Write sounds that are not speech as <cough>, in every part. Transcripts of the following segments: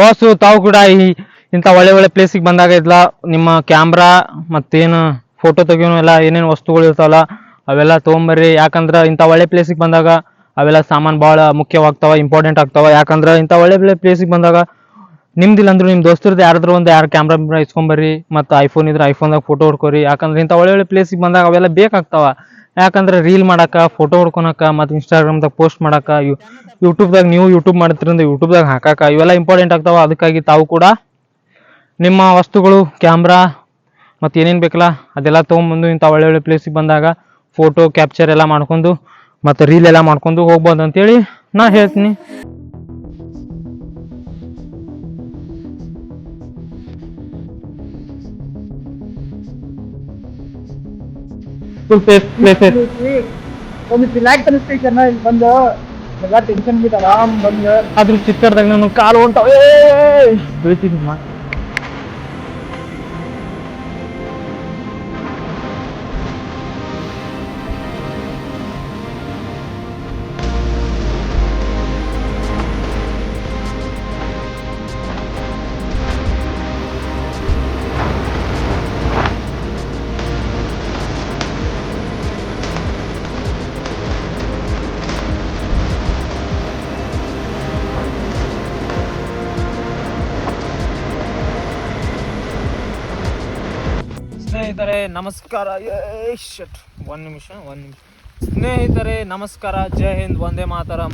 Boss ತಾವು ಕೂಡ ಈ ಇಂಥ ಒಳ್ಳೆ ಒಳ್ಳೆ ಪ್ಲೇಸಿಗೆ ಬಂದಾಗ ಇದ್ಲ, ನಿಮ್ಮ ಕ್ಯಾಮ್ರಾ ಮತ್ತೇನು ಫೋಟೋ ತೆಗಿಯೋನು ಎಲ್ಲ ಏನೇನು ವಸ್ತುಗಳು ಇರ್ತಾವಲ್ಲ, ಅವೆಲ್ಲ ತೊಗೊಂಬರ್ರಿ. ಯಾಕಂದ್ರೆ ಇಂಥ ಒಳ್ಳೆ ಪ್ಲೇಸಿಗೆ ಬಂದಾಗ ಅವೆಲ್ಲ ಸಾಮಾನು ಭಾಳ ಮುಖ್ಯವಾಗ್ತಾವ ಇಂಪಾರ್ಟೆಂಟ್ ಆಗ್ತಾವ. ಯಾಕಂದ್ರೆ ಇಂಥ ಒಳ್ಳೆ ಒಳ್ಳೆ ಪ್ಲೇಸಿಗೆ ಬಂದಾಗ ನಿಮ್ದಿಲ್ಲ ಅಂದ್ರೂ ನಿಮ್ಮ ದೋಸ್ತರದ್ದು ಯಾರಾದ್ರೂ ಒಂದು ಯಾರು ಕ್ಯಾಮ್ರಾ ಇಸ್ಕೊಂಬರ್ರಿ, ಮತ್ತು ಐಫೋನ್ ಇದ್ರೆ ಐಫೋನ್ದಾಗ ಫೋಟೋ ಹೊಡ್ಕೊರಿ. ಯಾಕಂದ್ರೆ ಇಂಥ ಒಳ್ಳೆ ಒಳ್ಳೆ ಪ್ಲೇಸಿಗೆ ಬಂದಾಗ ಅವೆಲ್ಲ ಬೇಕಾಗ್ತಾವ. ಯಾಕಂದ್ರೆ ರೀಲ್ ಮಾಡಕ್ಕೆ ಫೋಟೋ ಹೊಡ್ಕೊಳಕ, ಮತ್ತು ಇನ್ಸ್ಟಾಗ್ರಾಮ್ದಾಗ ಪೋಸ್ಟ್ ಮಾಡಕ್ಕೆ ಯು ಯೂಟ್ಯೂಬ್ದಾಗ ನೀವು ಯೂಟ್ಯೂಬ್ ಮಾಡ್ತಿರಂದ್ರೆ ಯೂಟ್ಯೂಬ್ದಾಗ ಹಾಕಾಕ ಇವೆಲ್ಲ ಇಂಪಾರ್ಟೆಂಟ್ ಆಗ್ತಾವ. ಅದಕ್ಕಾಗಿ ತಾವು ಕೂಡ ನಿಮ್ಮ ವಸ್ತುಗಳು ಕ್ಯಾಮ್ರಾ ಮತ್ತು ಏನೇನು ಬೇಕಲ್ಲ ಅದೆಲ್ಲ ತೊಗೊಂಬಂದು ಇಂಥ ಒಳ್ಳೆ ಒಳ್ಳೆ ಪ್ಲೇಸಿಗೆ ಬಂದಾಗ ಫೋಟೋ ಕ್ಯಾಪ್ಚರ್ ಎಲ್ಲ ಮಾಡ್ಕೊಂಡು ಮತ್ತು ರೀಲ್ ಎಲ್ಲ ಮಾಡ್ಕೊಂಡು ಹೋಗ್ಬೋದು ಅಂತೇಳಿ ನಾ ಹೇಳ್ತೀನಿ. ಫುಲ್ ಪ್ಲೇಸ್ ಪ್ಲೇಸಸ್ ಒಂದು ರಿಲ್ಯಾಕ್ಸ್ ಅನಿಸ್ತೈತಿ ಅಣ್ಣ ಇಲ್ಲಿ ಬಂದು. ಎಲ್ಲ ಟೆನ್ಷನ್ ಬಿಟ್ಟು ಆರಾಮ್ ಬಂದು. ಅದ್ರ ಚಿತ್ರದಾಗ ನಾನು ಕಾಲು ಹೊಂಟಾವ. ಬೀಳ್ತೀನಿ ಸ್ನೇಹಿತರೆ, ನಮಸ್ಕಾರ. ಶಟ್ ಒಂದು ನಿಮಿಷ ಒಂದು ನಿಮಿಷ. ಸ್ನೇಹಿತರೆ, ನಮಸ್ಕಾರ. ಜೈ ಹಿಂದ್. ಒಂದೇ ಮಾತರಂ.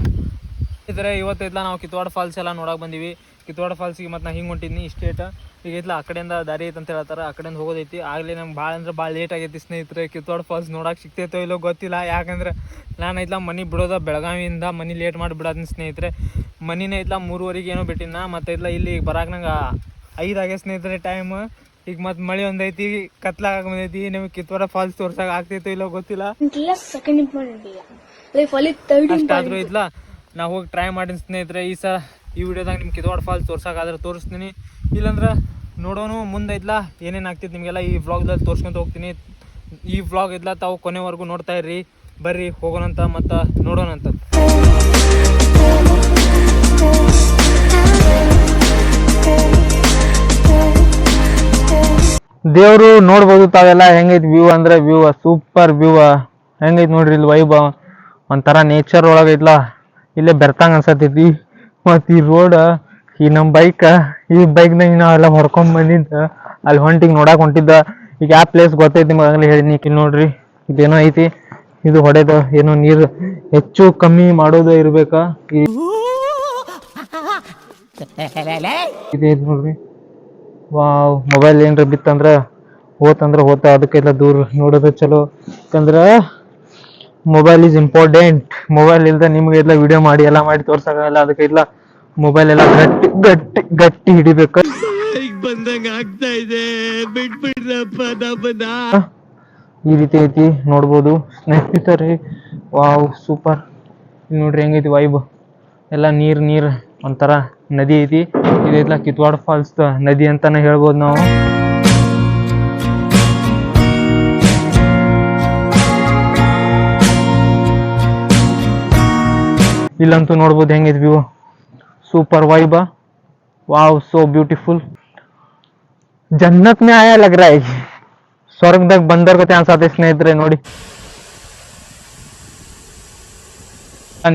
ಸ್ನೇಹಿತರೆ ಇವತ್ತಿದ್ಲ ನಾವು ಕಿತ್ವಾಡ ಫಾಲ್ಸ್ ಎಲ್ಲ ನೋಡಕ್ ಬಂದೀವಿ. ಕಿತ್ವಾಡ ಫಾಲ್ಸಿಗೆ ಮತ್ತೆ ನಾ ಹಿಂಗೆ ಹೊಂಟಿದ್ನಿ ಇಷ್ಟೇಟ ಈಗ ಇತ್ಲ ಆ ಕಡೆಯಿಂದ ದಾರಿ ಐತೆ ಅಂತ ಹೇಳ್ತಾರೆ, ಆ ಕಡೆಯಿಂದ ಹೋಗೋದೈತಿ. ಆಗಲೇ ನಮ್ಗೆ ಭಾಳ ಅಂದ್ರೆ ಭಾಳ ಲೇಟ್ ಆಗೈತಿ ಸ್ನೇಹಿತರೆ, ಕಿತ್ವಾಡ ಫಾಲ್ಸ್ ನೋಡಕ್ಕೆ ಸಿಗ್ತೈತೋ ಇಲ್ಲೋ ಗೊತ್ತಿಲ್ಲ. ಯಾಕಂದ್ರೆ ನಾನು ಐತ್ಲ ಮನೆ ಬಿಡೋದ ಬೆಳಗಾವಿಯಿಂದ, ಮನೆ ಲೇಟ್ ಮಾಡಿ ಬಿಡೋದಿನ ಸ್ನೇಹಿತರೆ. ಮನಿನೇ ಐತ್ಲ ಮೂರುವರೆಗೆ ಏನೋ ಬಿಟ್ಟಿನ ಮತ್ತೆ ಐತ್ಲ ಇಲ್ಲಿ ಬರಾಕ್ ನಂಗೆ ಐದಾಗೆ ಸ್ನೇಹಿತರೆ ಟೈಮ್ ಈಗ ಮತ್ ಮಳೆ ಒಂದೈತಿ ಕತ್ಲಾಗ ಬಂದೈತಿ ನಿಮಗೆ ಕಿತ್ವರ ಫಾಲ್ಸ್ ತೋರ್ಸಕ್ ಆಗ್ತೈತೋ ಇಲ್ಲೋ ಗೊತ್ತಿಲ್ಲ. ಇಲ್ಲ ಸೆಕೆಂಡ್ ಇಂಪಾರ್ಟೆಂಟ್ ಇಲ್ಲ ಲೈಫ್ ಅಲ್ಲಿ ತರ್ಡ್ ಅಷ್ಟಾದ್ರೂ ಇದ್ಲ? ನಾ ಹೋಗಿ ಟ್ರೈ ಮಾಡಿನ ಸ್ನೇಹಿತರೆ ಈ ಸಲ ಈ ವಿಡಿಯೋದಾಗ ನಿಮ್ಗೆ ಕಿತ್ವಾಡ ಫಾಲ್ಸ್ ತೋರ್ಸಕ್ಕಾದ್ರೆ ತೋರಿಸ್ತೀನಿ. ಇಲ್ಲಾಂದ್ರೆ ನೋಡೋನು ಮುಂದೆ ಐತ್ಲ? ಏನೇನು ಆಗ್ತೈತೆ ನಿಮಗೆಲ್ಲ ಈ ವ್ಲಾಗ್ದಲ್ಲಿ ತೋರ್ಸ್ಕೊಂತ ಹೋಗ್ತೀನಿ. ಈ ವ್ಲಾಗ್ ಇದ್ಲ ತಾವು ಕೊನೆವರೆಗೂ ನೋಡ್ತಾ ಇರ್ರಿ. ಬರ್ರಿ ಹೋಗೋಣಂತ ಮತ್ತು ನೋಡೋಣಂತ. ದೇವರು ನೋಡ್ಬೋದು ತಾವೆಲ್ಲ ಹೆಂಗೈತಿ ವ್ಯೂ ಅಂದ್ರೆ ವ್ಯೂ ಸೂಪರ್ ವ್ಯೂ ಹೆಂಗೈತಿ ನೋಡ್ರಿ ಇಲ್ಲಿ ವೈಭವ ಒಂಥರ ನೇಚರ್ ಒಳಗೈತ್ಲ. ಇಲ್ಲೇ ಬೆರ್ತಂಗ ಅನ್ಸತೈತಿ ಮತ್ತು ಈ ರೋಡ್ ಈ ನಮ್ಮ ಬೈಕ್ ಈ ಬೈಕ್ನಾಗ ನಾವೆಲ್ಲ ಹೊಡ್ಕೊಂಡ್ ಬಂದಿದ್ದ. ಅಲ್ಲಿ ಹೊಂಟಿಗೆ ನೋಡಕ್ ಹೊಂಟಿದ್ದ. ಈಗ ಯಾವ ಪ್ಲೇಸ್ ಗೊತ್ತೈತಿ ನಿಮ್ಗೆ ಆಗಲೇ ಹೇಳಿದ್ನಿ ಇಲ್ಲಿ ನೋಡ್ರಿ. ಇದೇನೋ ಐತಿ. ಇದು ಹೊಡೆದ ಏನೋ ನೀರು ಹೆಚ್ಚು ಕಮ್ಮಿ ಮಾಡೋದು ಇರ್ಬೇಕಾ? ಈ <laughs> ಇದೈತಿ ನೋಡ್ರಿ. ಮೊಬೈಲ್ ಏನ್ರ ಬಿತ್ತಂದ್ರ ಹೋತಂದ್ರೆ ಹೋತ ಅದಕ್ಕೆಲ್ಲ ದೂರ ನೋಡೋದು ಚಲೋ. ಯಾಕಂದ್ರೆ ಮೊಬೈಲ್ ಈಸ್ ಇಂಪಾರ್ಟೆಂಟ್ ಮೊಬೈಲ್ ಇಲ್ದ ನಿಮ್ಗೆ ಎಲ್ಲ ವಿಡಿಯೋ ಮಾಡಿ ಎಲ್ಲ ಮಾಡಿ ತೋರ್ಸಕ್ಕಾಗಲ್ಲ. ಅದಕ್ಕೆ ಇಲ್ಲ ಮೊಬೈಲ್ ಎಲ್ಲ ಗಟ್ಟಿ ಗಟ್ಟಿ ಗಟ್ಟಿ ಹಿಡಿಬೇಕು. ಈ ರೀತಿ ಐತಿ ನೋಡ್ಬೋದು. ಸ್ನೇಹಿತರೆ ವಾವ್ ಸೂಪರ್ ನೋಡ್ರಿ ಹೆಂಗೈತಿ ವೈಬ್ ಎಲ್ಲ ನೀರ್ ನೀರ್ ಒಂಥರ ನದಿ ಐತಿ. ಇದೈತ್ಲ ಕಿತ್ವಾಡ್ ಫಾಲ್ಸ್ ನದಿ ಅಂತಾನೆ ಹೇಳ್ಬೋದು ನಾವು. ಇಲ್ಲಂತೂ ನೋಡ್ಬೋದು ಹೆಂಗಿದೆ view super vibe wow so beautiful Jannat ಮೇ ಆಯ ಲಗ್ರ ಸ್ವರ್ಗದಾಗ ಬಂದರ್ ಕತೆ ಅನ್ಸತ್ತೆ ಸ್ನೇಹಿತರೆ ನೋಡಿ.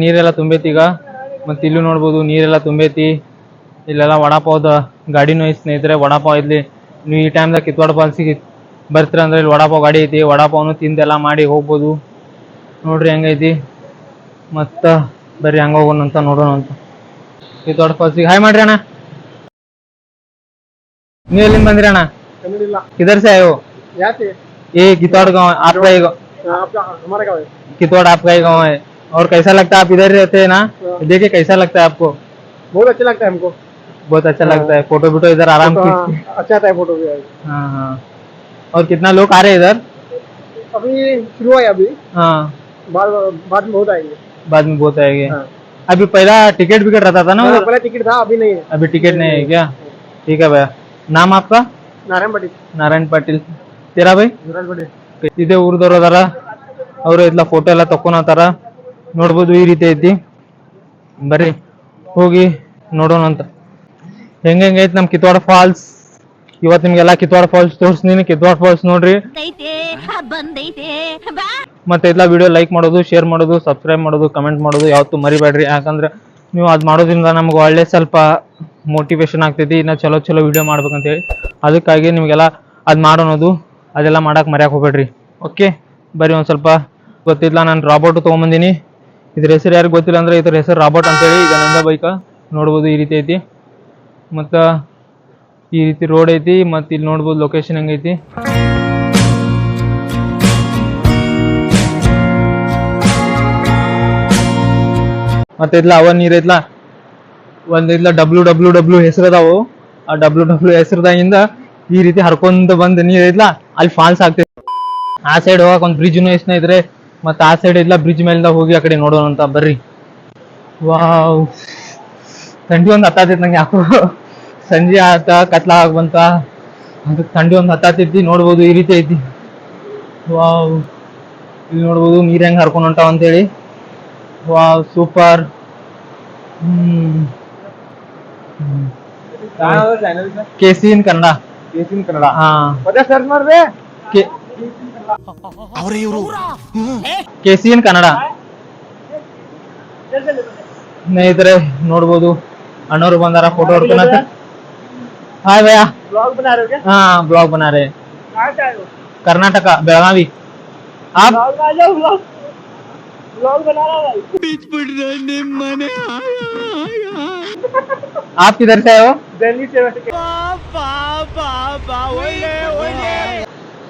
ನೀರೆಲ್ಲ ತುಂಬೈತಿ ಈಗ. ಮತ್ತೆ ಇಲ್ಲೂ ನೋಡ್ಬೋದು ನೀರೆಲ್ಲ ತುಂಬೈತಿ. ಇಲ್ಲೆಲ್ಲ ವಡಾಪಾವ್ದ ಗಾಡಿನೂ ಐತಿ ಸ್ನೇಹಿತರೆ ವಡಾಪಾವ್ ಇಲ್ಲಿ ನೀವು ಈ ಟೈಮ್ದಾಗ ಕಿತ್ವಾಡ ಫಾಲ್ಸಿಗೆ ಬರ್ತೀರ ಅಂದ್ರೆ ಇಲ್ಲಿ ವಡಾಪಾವ್ ಗಾಡಿ ಐತಿ ವಡಾಪಾವ್ನು ತಿಂದೆಲ್ಲ ಮಾಡಿ ಹೋಗ್ಬೋದು ನೋಡ್ರಿ ಹೆಂಗೈತಿ ಮತ್ತ ಬರ್ರಿ ಹಂಗ ಹೋಗೋಣ ಅಂತ ನೋಡೋಣ ಅಂತ ಕಿತ್ವಾಡ ಫಾಲ್ಸಿಗೆ ಹಾಯ್ ಮಾಡ್ರಿ ಅಣ್ಣ ನೀವು ಎಲ್ಲಿಂದ ಬಂದ್ರಿ ಅಣ್ಣ ಕನ್ನಡಿಲ್ಲ किधर से आए हो ಯಾಕೆ ये कितौड़ गाँव आपका ही गाँव- आपका हमारा गाँव है कितौड़ आपका ही गाँव है और कैसा लगता है आप इधर ही रहते हैं ना देखिए कैसा लगता है आपको बहुत अच्छा लगता है हमको बहुत अच्छा लगता है फोटो वोटो इधर आराम तो, खींच हाँ, अच्छा आता है फोटो भी हाँ हाँ और कितना लोग आ रहे हैं इधर अभी शुरू है अभी हाँ बाद बाद में बहुत आएंगे बाद में बहुत आएंगे हाँ। अभी पहला टिकट विकेट रहता था ना हाँ, उधर पहले टिकट था अभी नहीं है अभी टिकट नहीं है क्या ठीक है भैया नाम आपका नारायण पट्टी ನಾರಾಯಣ್ ಪಾಟೀಲ್ ತೀರಾ ಬೈ नारायण पट्टी ಇದೇ ಊರ್ದವ್ರು ಅದಾರ ಅವರು ಎಲ್ಲ ಫೋಟೋ ಎಲ್ಲ ತಕ್ಕೊನತಾರ ನೋಡ್ಬೋದು ಈ ರೀತಿ ಐತಿ ಬರ್ರಿ ಹೋಗಿ ನೋಡೋಣ ಅಂತ ಹೆಂಗ್ ಹೆಂಗೈತಿ ನಮ್ ಕಿತ್ವಾಡ ಫಾಲ್ಸ್? ಇವತ್ತು ನಿಮ್ಗೆಲ್ಲ ಕಿತ್ವಾಡ ಫಾಲ್ಸ್ ತೋರಿಸ್ತೀನಿ. ಕಿತ್ವಾಡ ಫಾಲ್ಸ್ ನೋಡ್ರಿ. ಮತ್ತೆ ಎಲ್ಲ ವಿಡಿಯೋ ಲೈಕ್ ಮಾಡೋದು ಶೇರ್ ಮಾಡೋದು ಸಬ್ಸ್ಕ್ರೈಬ್ ಮಾಡೋದು ಕಮೆಂಟ್ ಮಾಡೋದು ಯಾವತ್ತೂ ಮರಿಬೇಡ್ರಿ. ಯಾಕಂದ್ರೆ ನೀವು ಅದು ಮಾಡೋದ್ರಿಂದ ನಮ್ಗೆ ಒಳ್ಳೆ ಸ್ವಲ್ಪ ಮೋಟಿವೇಶನ್ ಆಗ್ತೈತಿ. ಇನ್ನ ಚಲೋ ಚಲೋ ವಿಡಿಯೋ ಮಾಡ್ಬೇಕಂತೇಳಿ. ಅದಕ್ಕಾಗಿ ನಿಮಗೆಲ್ಲ ಅದು ಮಾಡೋಣದು ಅದೆಲ್ಲ ಮಾಡಕ್ ಮರ್ಯಾಕ್ ಹೋಗ್ಬೇಡ್ರಿ. ಓಕೆ ಬರಿ ಒಂದ್ ಸ್ವಲ್ಪ ಗೊತ್ತಿಲ್ಲ ನಾನು ರಾಬೋಟ್ ತೊಗೊಂಬಂದಿನಿ. ಇದ್ರ ಹೆಸರು ಯಾರಿಗೆ ಗೊತ್ತಿಲ್ಲ ಅಂದ್ರೆ ಇದ್ರ ಹೆಸರು ರಾಬೋಟ್ ಅಂತೇಳಿ ಈಗ ನಂದ ಬೈಕ ನೋಡ್ಬೋದು ಈ ರೀತಿ ಐತಿ. ಮತ್ತು ಈ ರೀತಿ ರೋಡ್ ಐತಿ, ಮತ್ತು ಇಲ್ಲಿ ನೋಡ್ಬೋದು ಲೊಕೇಶನ್ ಹೆಂಗೈತಿ ಮತ್ತೆ ಇದ್ಲ ಅವ ನೀರ್ ಐತ್ಲ. ಒಂದ್ ಇದ್ಲ ಡಬ್ಲ್ಯೂ ಡಬ್ಲ್ಯೂ ಡಬ್ಲ್ಯೂ ಹೆಸರದಾವು ಆ ಡಬ್ಲ್ಯೂ ಡಬ್ಲ್ಯೂ ಹೆಸರದಾಗಿಂದ ಈ ರೀತಿ ಹರ್ಕೊಂಡ್ ಬಂದ್ ನೀರ್ ಐತ್ಲ. ಅಲ್ಲಿ ಫಾಲ್ಸ್ ಆಗ್ತೈತಿ. ಆ ಸೈಡ್ ಹೋಗಕ್ ಒಂದ್ ಬ್ರಿಡ್ಜ್ನು ಎಷ್ಟನ ಇದ್ರೆ, ಮತ್ತ ಆ ಸೈಡ್ ಇದ್ಲ ಬ್ರಿಡ್ಜ್ ಮೇಲಿಂದ ಹೋಗಿ ಆ ಕಡೆ ನೋಡೋಣ ಅಂತ ಬರ್ರಿ. ವಾವ್. ಥಂಡಿ ಒಂದು ಹತ್ತಾತೈತಿ ನಂಗೆ ಯಾಕೋ. ಸಂಜೆ ಆತ ಕತ್ಲ ಆಗ್ ಬಂತ. ಅದಕ್ಕೆ ಥಂಡಿ ಒಂದು ಹತ್ತಾತೈತಿ ನೋಡ್ಬೋದು ಈ ರೀತಿ ಐತಿ. ವಾವ್. ಇಲ್ಲಿ ನೋಡ್ಬೋದು ನೀರ್ ಹೆಂಗ್ ಹರ್ಕೊಂಡು ಹೊಂಟಾವ ಅಂತೇಳಿ. Wow super. Hmm. K C in Kannada. ಕೇಸಿನ Kannada. ಹಾ. ಸರ್ಚ್ ಮಾಡ್ದೆ? K C in Kannada. ಸ್ನೇಹಿತರೆ ನೋಡ್ಬೋದು. ಅಣ್ಣವ್ರು ಬಂದಾರ ಫೋಟೋ ಹೊಡ್ಕೊಳಕ ಹಾಯ್ ಭಯ್ಯ ब्लॉग बना रहे हो क्या ಹಾ ಬ್ಲಾಗ್ ಬನಾ ರೇ कहाँ से आए हो कर्नाटका बेळगावी आप ब्लॉग में आ जाओ ब्लॉग ब्लॉग बना रहा भाई आप किधर से आए हो दिल्ली से वैसे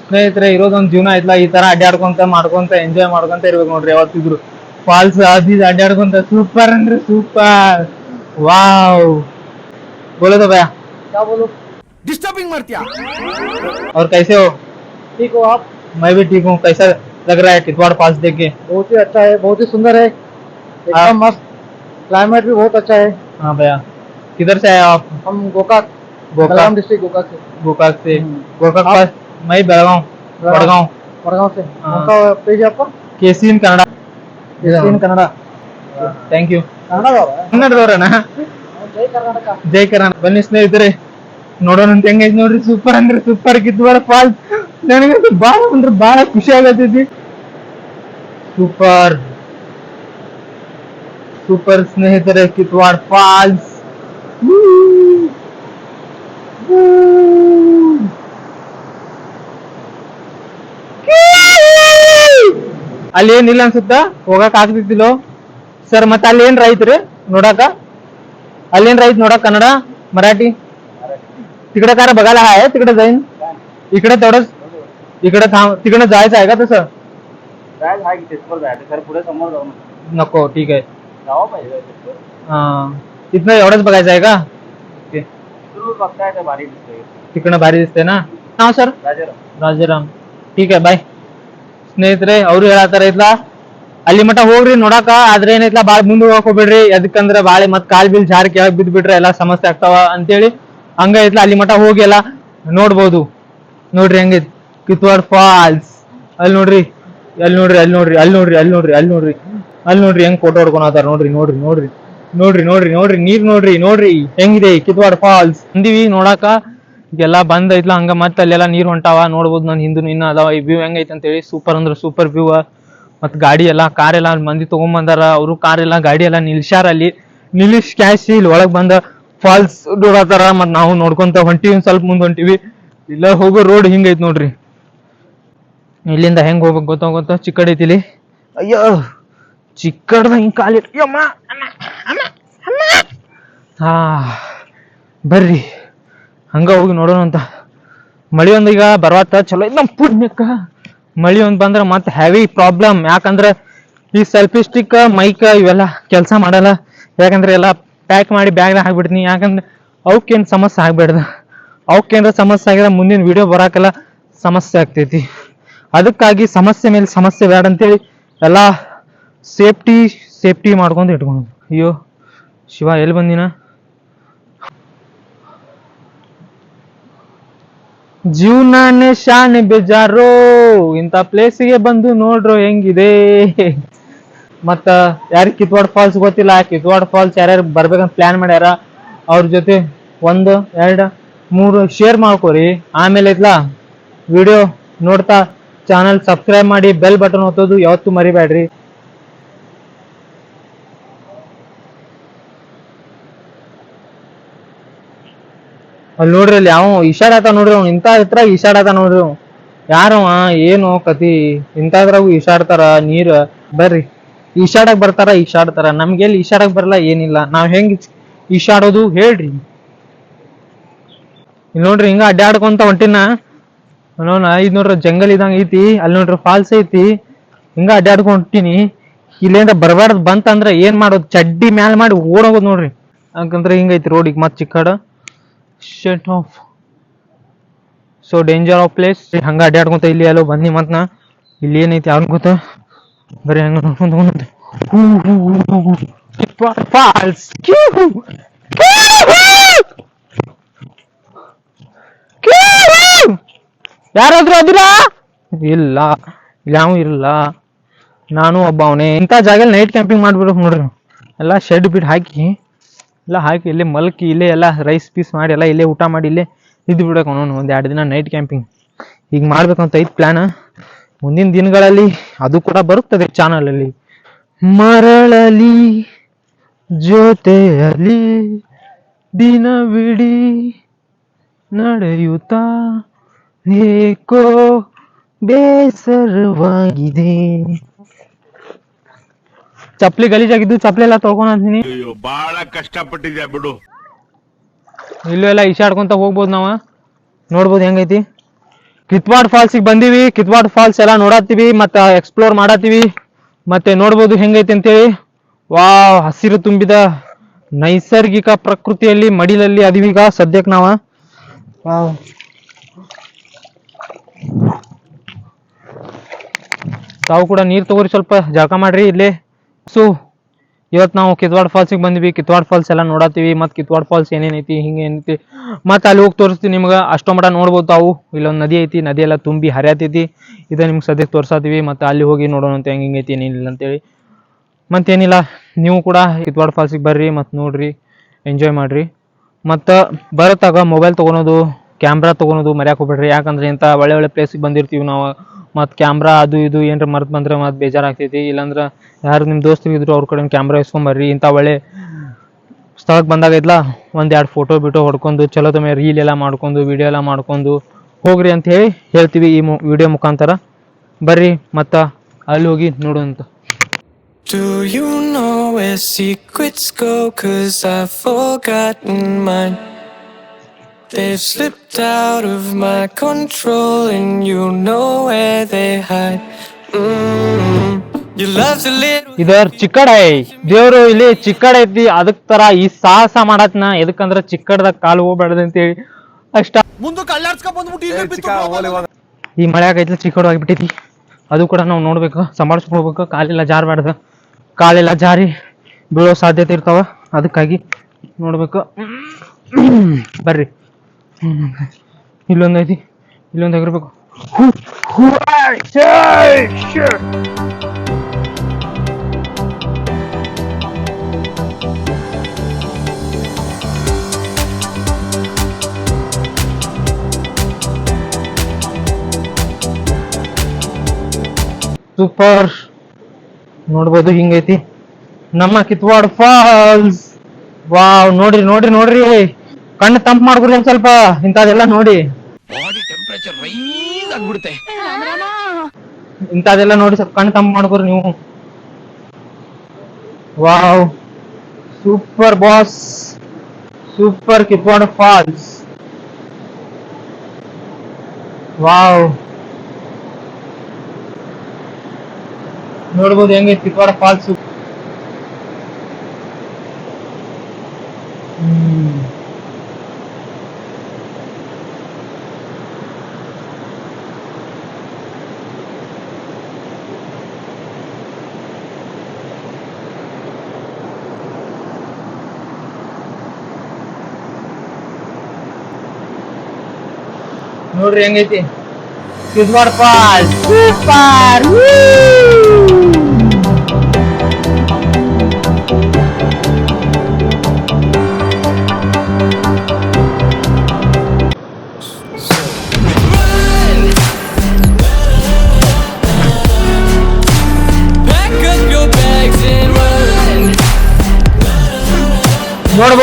ಸ್ನೇಹಿತರೆ ಇರೋದೊಂದು ಜೀವನ ಐತ್ಲ ಈ ತರ ಅಡ್ಡಾಡ್ಕೊಂತ ಮಾಡ್ಕೊಂತ ಎಂಜಾಯ್ ಮಾಡ್ಕೊಂತ ಇರ್ಬೇಕು ನೋಡ್ರಿ ಯಾವತ್ತಿದ್ರು ಫಾಲ್ಸ್ ಅದು ಇದು ಅಡ್ಡಾಡ್ಕೊಂತ ಸೂಪರ್ ಅಂದ್ರೆ ಸೂಪರ್ वाओ बोलो तो भैया। क्या बोलो? डिस्टर्बिंग मरतिया और कैसे हो? ठीक हो आप? मैं भी ठीक हूँ। कैसा लग रहा है टिटवाड़ पास देख के? बहुत ही अच्छा है बहुत ही सुंदर है। एकदम मस्त। क्लाइमेट भी बहुत अच्छा है। हाँ भैया। किधर से आए आप? हम गोकाक गोकाक। डिस्ट्रिक्ट गोकाक से। गोकाक से। हम्म। गोकाक पास मैं बड़गांव बड़गांव। बड़गांव से। हाँ। पेज आपका? K C in Kannada. K C in Kannada. Thank you ಕನ್ನಡದವ್ರಣ ಜೈ ಕರ್ನಾಟಕ. ಬನ್ನಿ ಸ್ನೇಹಿತರೆ ನೋಡೋಣ ಅಂತ ಹೆಂಗೈತಿ ನೋಡ್ರಿ. ಸೂಪರ್ ಅಂದ್ರೆ ಸೂಪರ್ ಕಿತ್ಬಾರ ಫಾಲ್ ನನಗಂತೂ ಬಾಳ ಅಂದ್ರೆ ಬಾಳ ಖುಷಿ ಆಗತ್ತೈತಿ. ಸೂಪರ್. ಸೂಪರ್ ಸ್ನೇಹಿತರೆ ಕಿತ್ವಾಡ್ ಫಾಲ್ಸ್ ಅಲ್ಲಿ ಏನಿಲ್ಲ ಅನ್ಸುತ್ತಾ? ಹೋಗಕ್ ಆಗ್ತಿದ್ದಿಲ್ಲೋ? ಸರ್ ಮತ್ತೆ ಅಲ್ಲಿ ಏನ್ ರೈತ್ರಿ ನೋಡಾಕ अलियन राईत नोडा कन्नडा मराठी तिकडे काय रे बघायला आहे तिकडे जाईन इकडे तेवढंच इकडे थांब तिकडे जायचं आहे का तसं जायचं आहे की तेचवर जायचं सर पुढे समोर जाऊ नको ठीक आहे जावा पाहिजे तेचवर हा तिथनं एवढंच बघायचं आहे का ओके. सुरू बघताय ते भारी दिसतोय तिकडनं भारी दिसते ना नाव सर राजाराम ರಾಜಾರಾಮ್ ठीक आहे ಬಾಯ್ ಸ್ನೇಹಿತರೆ ಅವ್ರು ಹೇಳತ್ತಾರ ಐತ್ಲಾ ಅಲ್ಲಿ ಮಠ ಹೋಗ್ರಿ, ನೋಡಾಕ. ಆದ್ರೆ ಏನೈತ್ಲಾ, ಬಾಳ ಮುಂದೆ ಹೋಗಕ್ ಹೋಗ್ಬೇಡ್ರಿ. ಎದಕ್ಕಂದ್ರ ಬಾಳೆ ಮತ್ ಕಾಲ್ ಬಿಲ್ ಜಾರಿ ಕೆಳಗ್ ಬಿದ್ದ್ ಬಿಟ್ರೆ ಎಲ್ಲಾ ಸಮಸ್ಯೆ ಆಗ್ತಾವ ಅಂತೇಳಿ ಹಂಗ ಐತ್ಲ ಅಲ್ಲಿ ಮಠ ಹೋಗಿ ಎಲ್ಲ ನೋಡ್ಬೋದು. ನೋಡ್ರಿ ಹೆಂಗೈತಿ. ಕಿತ್ವಾಡ್ ಫಾಲ್ಸ್. ಅಲ್ಲಿ ನೋಡ್ರಿ ಅಲ್ಲಿ ನೋಡ್ರಿ ಅಲ್ಲಿ ನೋಡ್ರಿ ಅಲ್ಲಿ ನೋಡ್ರಿ ಅಲ್ಲಿ ನೋಡ್ರಿ ಅಲ್ಲಿ ನೋಡ್ರಿ. ಅಲ್ಲಿ ನೋಡ್ರಿ ಹೆಂಗ್ ಫೋಟೋ ಹೊಡ್ಕೊಳತಾರ ನೋಡ್ರಿ ನೋಡ್ರಿ ನೋಡ್ರಿ. ನೋಡ್ರಿ ನೋಡ್ರಿ ನೋಡ್ರಿ, ನೀರ್ ನೋಡ್ರಿ ನೋಡ್ರಿ. ಹೆಂಗಿದೆ ಕಿತ್ವಾಡ್ ಫಾಲ್ಸ್? ಅಂದಿವಿ ನೋಡಾಕ. ಎಲ್ಲಾ ಬಂದ್ ಐತ್ಲ ಹಂಗ ಮತ್ತೆ ಅಲ್ಲೆಲ್ಲ ನೀರ್ ಹೊಂಟಾವ. ನೋಡ್ಬೋದು ನನ್ ಹಿಂದೂ ಇನ್ನ ಅದಾವ. ಈ ವ್ಯೂ ಹೆಂಗೈತೆ ಅಂತೇಳಿ. ಸೂಪರ್ ಅಂದ್ರ ಸೂಪರ್ ವ್ಯೂ ಮತ್ ಗಾಡಿ ಎಲ್ಲ ಕಾರ್ ಎಲ್ಲ ಮಂದಿ ತಗೊಂಬಂದಾರ. ಅವರು ಕಾರ್ ಎಲ್ಲ ಗಾಡಿ ಎಲ್ಲ ನಿಲ್ಸ್ಯಾರ ಅಲ್ಲಿ ನಿಲ್ಲಿಸ್ ಕ್ಯಾಶ್ ಇಲ್ಲಿ ಒಳಗ್ ಬಂದ ಫಾಲ್ಸ್ ದೂಡತಾರ. ಮತ್ ನಾವು ನೋಡ್ಕೊಂತ ಹೊಂಟಿವಿ ಒಂದ್ ಸ್ವಲ್ಪ ಮುಂದ್ ಹೊಂಟಿವಿ. ಇಲ್ಲ ಹೋಗೋ ರೋಡ್ ಹಿಂಗೈತ್ ನೋಡ್ರಿ. ಇಲ್ಲಿಂದ ಹೆಂಗ್ ಹೋಗ್ಬೇಕು ಗೊತ್ತ ಗೊತ್ತ? ಚಿಕ್ಕಡ್ ಐತಿ ಇಲ್ಲಿ. ಅಯ್ಯೋ ಚಿಕ್ಕಡ್ದ ಹಿಂಗ್ ಕಾಲಿಟ್ ಹಾ ಬರ್ರಿ. ಹಂಗ ಹೋಗಿ ನೋಡೋಣ ಅಂತ ಮಳಿ ಒಂದ್ ಈಗ ಬರ್ವಾತ ಚಲೋ ಐತ್ ನಮ್ ಪುಣ್ಯಕ್ಕ. ಮಳಿ ಒಂದ್ ಬಂದ್ರ ಮತ್ ಹೆವಿ ಪ್ರಾಬ್ಲಮ್ ಯಾಕಂದ್ರ ಈ ಸೆಲ್ಫಿ ಸ್ಟಿಕ್ ಮೈಕ್ ಇವೆಲ್ಲ ಕೆಲಸ ಮಾಡಲ್ಲ. ಯಾಕಂದ್ರೆ ಎಲ್ಲ ಪ್ಯಾಕ್ ಮಾಡಿ ಬ್ಯಾಗ್ನ ಹಾಕ್ಬಿಡ್ತೀನಿ. ಯಾಕಂದ್ರೆ ಅವಕ್ಕೇನು ಸಮಸ್ಯೆ ಆಗ್ಬೇಡ್ದ. ಅವಕ್ಕೇನಾರ ಸಮಸ್ಯೆ ಆಗಿದ್ರೆ ಮುಂದಿನ ವಿಡಿಯೋ ಬರಾಕೆಲ್ಲ ಸಮಸ್ಯೆ ಆಗ್ತೈತಿ. ಅದಕ್ಕಾಗಿ ಸಮಸ್ಯೆ ಮೇಲೆ ಸಮಸ್ಯೆ ಬೇಡ ಅಂತೇಳಿ ಎಲ್ಲ ಸೇಫ್ಟಿ ಸೇಫ್ಟಿ ಮಾಡ್ಕೊಂಡು ಇಟ್ಕೊಂಡು. ಅಯ್ಯೋ, ಶಿವ ಎಲ್ಲಿ ಬಂದಿನ? ಜೀವನಾನೇ ಶಾನೆ ಬೇಜಾರೋ? ಇಂಥ ಪ್ಲೇಸಿಗೆ ಬಂದು ನೋಡ್ರು ಹೆಂಗಿದೆ? ಮತ್ತ ಯಾರಿಗೆ ಕಿತ್ವಾಡ್ ಫಾಲ್ಸ್ ಗೊತ್ತಿಲ್ಲ. ಕಿತ್ವಾಡ್ ಫಾಲ್ಸ್ ಯಾರ್ಯಾರು ಬರ್ಬೇಕಂತ ಪ್ಲಾನ್ ಮಾಡ್ಯಾರ? ಅವ್ರ ಜೊತೆ ಒಂದು, ಎರಡು, ಮೂರು ಶೇರ್ ಮಾಡ್ಕೋರಿ. ಆಮೇಲೆ ಐತ್ಲಾ ವಿಡಿಯೋ ನೋಡ್ತಾ ಚಾನಲ್ ಸಬ್ಸ್ಕ್ರೈಬ್ ಮಾಡಿ ಬೆಲ್ ಬಟನ್ ಒತ್ತೋದು ಯಾವತ್ತೂ ಮರಿಬೇಡ್ರಿ ಅಲ್ಲಿ ನೋಡ್ರಿ, ಅಲ್ಲಿ ಯಾವ ಇಶಾಡಾತ ನೋಡ್ರಿ, ಅವ್ನು ಇಂಥ ಹತ್ರ ಇಶಾಡಾತ ನೋಡ್ರಿ ಅವ್ನು. ಯಾರವ ಏನು ಕತಿ? ಇಂಥದ್ರಾಗು ಇಶಾಡ್ತಾರ ನೀರ್. ಬರ್ರಿ. ಈಶಾಡಕ್ ಬರ್ತಾರ ನಮ್ಗೆ ಎಲ್ಲಿ ಈಶಾಡಕ್ ಬರಲ್ಲ ಏನಿಲ್ಲ. ನಾವ್ ಹೆಂಗ್ ಈಶಾಡೋದು ಹೇಳ್ರಿ. ಇಲ್ಲಿ ನೋಡ್ರಿ, ಹಿಂಗ ಅಡ್ಡಾಡ್ಕೊಂತ ಹೊಂಟಿನ. ನೋಡ ಐದ್ ನೋಡ್ರಿ, ಜಂಗಲ್ ಇದಂಗ ಐತಿ. ಅಲ್ಲಿ ನೋಡ್ರಿ, ಫಾಲ್ಸ್ ಐತಿ. ಹಿಂಗ ಅಡ್ಡಾಡ್ಕೊಂಡ್ ಹೊಂಟಿನಿ ಇಲ್ಲಿಂದ ಬರಬಾರ್ದು ಬಂತಂದ್ರ ಏನ್ ಮಾಡೋದು? ಚಡ್ಡಿ ಮ್ಯಾಲ್ ಮಾಡಿ ಓಡೋಗೋದು ನೋಡ್ರಿ. ಯಾಕಂದ್ರೆ ಹಿಂಗೈತಿ ರೋಡಿಗೆ ಮತ್ ಚಿಕ್ಕಡ. Shut off so danger of place ಹಂಗ ಅಡ್ಡಾಡ್ಕೊಂತ ಇಲ್ಲಿ ಅಲ್ಲೋ ಬಂದಿ ಮತ್ ನಾ. ಇಲ್ಲಿ ಏನೈತಿ ಯಾರು ಗೊತ್ತ? ಬರೀ ಹಂಗ ನೋಡ್ಕೊಂತ ಕ್ಯೂ. ಯಾರಾದ್ರೂ ಅದಿರ? ಇಲ್ಲ. ಯಾವ ಇಲ್ಲ ನಾನು ಒಬ್ಬ ಅವನೇ. ಇಂಥ ಜಾಗ ನೈಟ್ ಕ್ಯಾಂಪಿಂಗ್ ಮಾಡ್ಬಿಡ್ಬೇಕು ನೋಡ್ರಿ. ಎಲ್ಲ ಶೆಡ್ ಬಿಟ್ಟು ಹಾಕಿ. ಎಲ್ಲ ಹಾಕಿ, ಇಲ್ಲೇ ಮಲ್ಕಿ, ಇಲ್ಲೇ ಎಲ್ಲ ರೈಸ್ ಪೀಸ್ ಮಾಡಿ, ಎಲ್ಲ ಇಲ್ಲೇ ಊಟ ಮಾಡಿ, ಇಲ್ಲೇ ಇದ್ದು ಬಿಡಬೇಕು ಅವನು ಒಂದು ಎರಡು ದಿನ ನೈಟ್ ಕ್ಯಾಂಪಿಂಗ್ ಈಗ ಮಾಡ್ಬೇಕಂತ ಐತೆ ಪ್ಲಾನ್ ಮುಂದಿನ ದಿನಗಳಲ್ಲಿ ಅದು ಕೂಡ ಬರುತ್ತದೆ ಚಾನಲಲ್ಲಿ ಮರಳಲಿ, ಜೊತೆಯಲ್ಲಿ ದಿನವಿಡೀ ನಡೆಯುತ್ತಾ? ಏಕೋ ಬೇಸರವಾಗಿದೆ. ಚಪ್ಲಿ ಗಲೀಜಾಗಿದ್ದು ಚಪ್ಲಿ ಎಲ್ಲ ತೊಳ್ಕೊಂಡ್ ಅಂತೀನಿ. ಅಯ್ಯೋ ಬಹಳ ಕಷ್ಟಪಟ್ಟಿದ್ಯಾ ಬಿಡು. ಇಲ್ಲೂ ಎಲ್ಲ ಈಶಾಡ್ಕೊಂತ ಹೋಗ್ಬೋದು ನಾವ. ನೋಡ್ಬೋದು ಹೆಂಗೈತಿ. ಕಿತ್ವಾಡ್ ಫಾಲ್ಸಿಗೆ ಬಂದೀವಿ. ಕಿತ್ವಾಡ್ ಫಾಲ್ಸ್ ಎಲ್ಲ ನೋಡತ್ತೀವಿ ಮತ್ತೆ ಎಕ್ಸ್ಪ್ಲೋರ್ ಮಾಡತ್ತೀವಿ. ಮತ್ತೆ ನೋಡ್ಬೋದು ಹೆಂಗೈತಿ ಅಂತೇಳಿ. ವಾ ಹಸಿರು ತುಂಬಿದ ನೈಸರ್ಗಿಕ ಪ್ರಕೃತಿಯಲ್ಲಿ ಮಡಿಲಲ್ಲಿ ಅದೀವೀಗ ಸದ್ಯಕ್ಕೆ ನಾವ. ವಾವ್. ತಾವು ಕೂಡ ನೀರ್ ತಗೋರಿ ಸ್ವಲ್ಪ ಜಳಕ ಮಾಡ್ರಿ ಇಲ್ಲೇ. ಸೊ ಇವತ್ತು ನಾವು ಕಿತ್ವಾಡ್ ಫಾಲ್ಸಿಗೆ ಬಂದ್ವಿ. ಕಿತ್ವಾಡ್ ಫಾಲ್ಸ್ ಎಲ್ಲ ನೋಡತ್ತೀವಿ. ಮತ್ತು ಕಿತ್ವಾಡ್ ಫಾಲ್ಸ್ ಏನೇನೈತಿ, ಹಿಂಗೆ ಏನೈತಿ ಮತ್ತೆ ಅಲ್ಲಿ ಹೋಗಿ ತೋರಿಸ್ತೀವಿ ನಿಮ್ಗೆ. ಅಷ್ಟೋ ಮಟ ನೋಡ್ಬೋದು ತಾವು. ಇಲ್ಲೊಂದು ನದಿ ಐತಿ. ನದಿ ಎಲ್ಲ ತುಂಬಿ ಹರಿಯತೈತಿ. ಇದು ನಿಮ್ಗೆ ಸದ್ಯಕ್ಕೆ ತೋರ್ಸತ್ತೀವಿ ಮತ್ತು ಅಲ್ಲಿ ಹೋಗಿ ನೋಡೋಣ ಅಂತ ಹೆಂಗೆ ಹಿಂಗೈತಿ ಏನಿಲ್ಲ ಅಂತೇಳಿ. ಮತ್ತೇನಿಲ್ಲ ನೀವು ಕೂಡ ಕಿತ್ವಾಡ್ ಫಾಲ್ಸಿಗೆ ಬರ್ರಿ, ಮತ್ತು ನೋಡ್ರಿ. ಎಂಜಾಯ್ ಮಾಡ್ರಿ. ಮತ್ತು ಬರತ್ತಾಗ ಮೊಬೈಲ್ ತೊಗೊಳೋದು, ಕ್ಯಾಮ್ರಾ ತೊಗೊಳೋದು ಮರ್ಯಾಕೆ ಹೋಗ್ಬೇಡ್ರಿ. ಯಾಕಂದ್ರೆ ಇಂಥ ಒಳ್ಳೆ ಒಳ್ಳೆ ಪ್ಲೇಸಿಗೆ ಬಂದಿರ್ತೀವಿ ನಾವು. ಮತ್ತು ಕ್ಯಾಮ್ರಾ ಅದು ಇದು ಏನ್ರ ಮರ್ತು ಬಂದ್ರೆ ಮತ್ತೆ ಬೇಜಾರಾಗ್ತೈತಿ. ಇಲ್ಲಾಂದ್ರೆ ಯಾರು ನಿಮ್ಮ ದೋಸ್ತರು ಇದ್ರು ಅವ್ರ ಕಡೆ ಕ್ಯಾಮ್ರಾ ಇಸ್ಕೊಂಬರ್ರಿ. ಇಂಥ ಒಳ್ಳೆ ಸ್ಥಳಕ್ಕೆ ಬಂದಾಗ ಒಂದ್ ಎರಡು ಫೋಟೋ ಬಿಟ್ಟು ಹೊಡ್ಕೊಂಡು ಚಲೋ ತಮ್ಮ ರೀಲ್ ಎಲ್ಲ ಮಾಡ್ಕೊಂಡು ವಿಡಿಯೋ ಎಲ್ಲ ಮಾಡ್ಕೊಂಡು ಹೋಗ್ರಿ ಅಂತ ಹೇಳಿ ಹೇಳ್ತೀವಿ ಈ ವಿಡಿಯೋ ಮುಖಾಂತರ. ಬರ್ರಿ ಮತ್ತು ಅಲ್ಲಿ ಹೋಗಿ ನೋಡುವಂತ Do you know where secrets go? Cause I've forgotten mine. They've slipped out of my control, and you know where they hide. mm. ಇದರ್ ಚಿಕ್ಕಡ ದೇವ್ರು ಇಲ್ಲಿ ಚಿಕ್ಕಡ ಐತಿ ಅದಕ್ ತರ ಈ ಸಾಹಸ ಮಾಡತ್ನ ಎದಕ್ಕಂದ್ರ ಚಿಕ್ಕಡದಾಗ ಕಾಲು ಹೋಗ್ಬೇಡ್ದು ಅಂತೇಳಿ ಅಷ್ಟ ಈ ಮಳೆ ಆಗೈತಿ ಚಿಕ್ಕಡ ಆಗಿಬಿಟ್ಟೈತಿ ಅದು ಕೂಡ ನಾವು ನೋಡ್ಬೇಕು ಸಂಭಾಳಿಸ್ಕೊಳ್ಬೇಕು ಕಾಲೆಲ್ಲ ಜಾರಬಾರ್ದು ಕಾಲೆಲ್ಲ ಜಾರಿ ಬೀಳೋ ಸಾಧ್ಯತೆ ಇರ್ತಾವ ಅದಕ್ಕಾಗಿ ನೋಡ್ಬೇಕು ಬರ್ರಿ. ಇಲ್ಲೊಂದ್ ಐತಿ. ಇಲ್ಲೊಂದು ಆಗಿರ್ಬೇಕು ಸೂಪರ್ ನೋಡ್ಬೋದು ಹಿಂಗೈತಿ. ನಮ್ಮ ಕಿತ್ವಾಡ್ ಫಾಲ್ಸ್. ವಾವ್ ನೋಡ್ರಿ ನೋಡ್ರಿ ನೋಡ್ರಿ. ಕಣ್ಣು ತಂಪ್ ಮಾಡ್ಕೊರಿ ಒಂದ್ ಸ್ವಲ್ಪ ಇಂಥದೆಲ್ಲ ನೋಡಿ. ಬಾಡಿ ಟೆಂಪರೇಚರ್ ರೈಸ್ ಆಗ್ಬಿಡುತ್ತೆ. ಇಂಥದೆಲ್ಲ ನೋಡಿ ಸ್ವಲ್ಪ ಕಣ್ಣು ತಂಪ್ ಮಾಡ್ಕೊರಿ ನೀವು. Wow. Super boss super Kitwad falls wow. ನೋಡ್ಬೋದು ಹೆಂಗೆ ಕಿಪ್ಪಾಡ ಫಾಲ್ಸ್ ನೋಡ್ರಿ ಹೆಂಗೈತಿ ಕಿತ್ವಾಡ ಫಾಲ್ಸ್ ಸೂಪರ್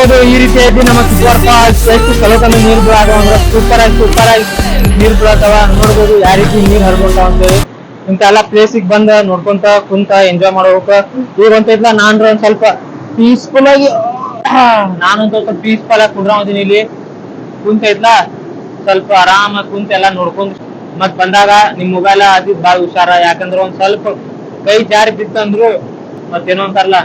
ನೋಡ್ಬೋದು ಈ ರೀತಿ ಐತಿ ನಮ್ಮ ಫಾಲ್ಸ್ ಎಷ್ಟು ಚಲೋ ನೀರು ಬೀಳಾಗ ಅಂದ್ರೆ ಸೂಪರ್ ಆಗಿ ಸೂಪರ್ ಆಗಿ ನೀರು ಬೀಳತಾವ ನೋಡ್ಬೋದು ಯಾವ ರೀತಿ ನೀರ್ ಹರ್ಕೊಂತಾವ ಅಂತೇಳಿ ಎಲ್ಲ ಪ್ಲೇಸಿಗೆ ಬಂದ ನೋಡ್ಕೊಂತ ಕುಂತ ಎಂಜಾಯ್ ಮಾಡ್ಬೇಕು. ಈಗ ಅಂತೈತ್ಲ ನಾನು ಒಂದ್ ಸ್ವಲ್ಪ ಪೀಸ್ಫುಲ್ ಆಗಿ ನಾನೊಂದ್ ಸ್ವಲ್ಪ ಪೀಸ್ಫುಲ್ ಆಗಿ ಕುಂದ್ರಾಮದೀನಿ ಇಲ್ಲಿ. ಕುಂತೈತ್ಲ ಸ್ವಲ್ಪ ಆರಾಮಾಗಿ ಕುಂತ ಎಲ್ಲ ನೋಡ್ಕೊಂಡ್. ಮತ್ ಬಂದಾಗ ನಿಮ್ ಮೊಬೈಲ್ ಅದಿದ್ ಬಾಳ ಹುಷಾರ. ಯಾಕಂದ್ರ ಒಂದ್ ಸ್ವಲ್ಪ ಕೈ ಜಾರಿ ಬಿತ್ತಂದ್ರು ಮತ್ತೇನೋ ಅಂತಾರಲ್ಲ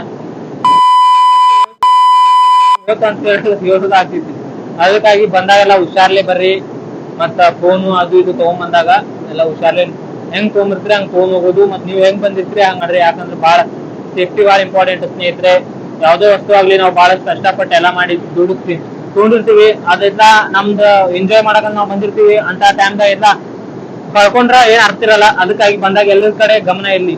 ಅಂತ ಯೋಚನೆ ಆಗ್ತಿತ್ತು. ಅದಕ್ಕಾಗಿ ಬಂದಾಗೆಲ್ಲ ಹುಷಾರ್ಲೆ ಬರ್ರಿ. ಮತ್ತ ಫೋನು ಅದು ಇದು ತಗೊಂಬಂದಾಗ ಎಲ್ಲ ಹುಷಾರ್ಲೆ ಹೆಂಗ್ ತಗೊಂಬರ್ತೀರಿ ಹಂಗ್ ತಗೊಂಡ್ ಹೋಗೋದು ಮತ್ ನೀವ್ ಹೆಂಗ್ ಬಂದಿರ್ತೀರಿ ಹಂಗ್ ಮಾಡ್ರಿ. ಯಾಕಂದ್ರೆ ಬಾಳ ಸೇಫ್ಟಿ ಬಹಳ ಇಂಪಾರ್ಟೆಂಟ್ ಸ್ನೇಹಿತರೆ. ಯಾವ್ದೇ ವಸ್ತು ಆಗ್ಲಿ ನಾವು ಬಹಳಷ್ಟು ಕಷ್ಟಪಟ್ಟು ಎಲ್ಲ ಮಾಡಿ ದುಡಿಸ್ತೀವಿ ತಗೊಂಡಿರ್ತೀವಿ. ಅದೆಲ್ಲ ನಮ್ದು ಎಂಜಾಯ್ ಮಾಡಕ ನಾವ್ ಬಂದಿರ್ತೀವಿ. ಅಂತ ಟೈಮ್ದಾಗ ಎಲ್ಲ ಕಳ್ಕೊಂಡ್ರ ಏನ್ ಅರ್ಥ ಇರಲ್ಲ. ಅದಕ್ಕಾಗಿ ಬಂದಾಗ ಎಲ್ಲರ ಕಡೆ ಗಮನ ಇರ್ಲಿ.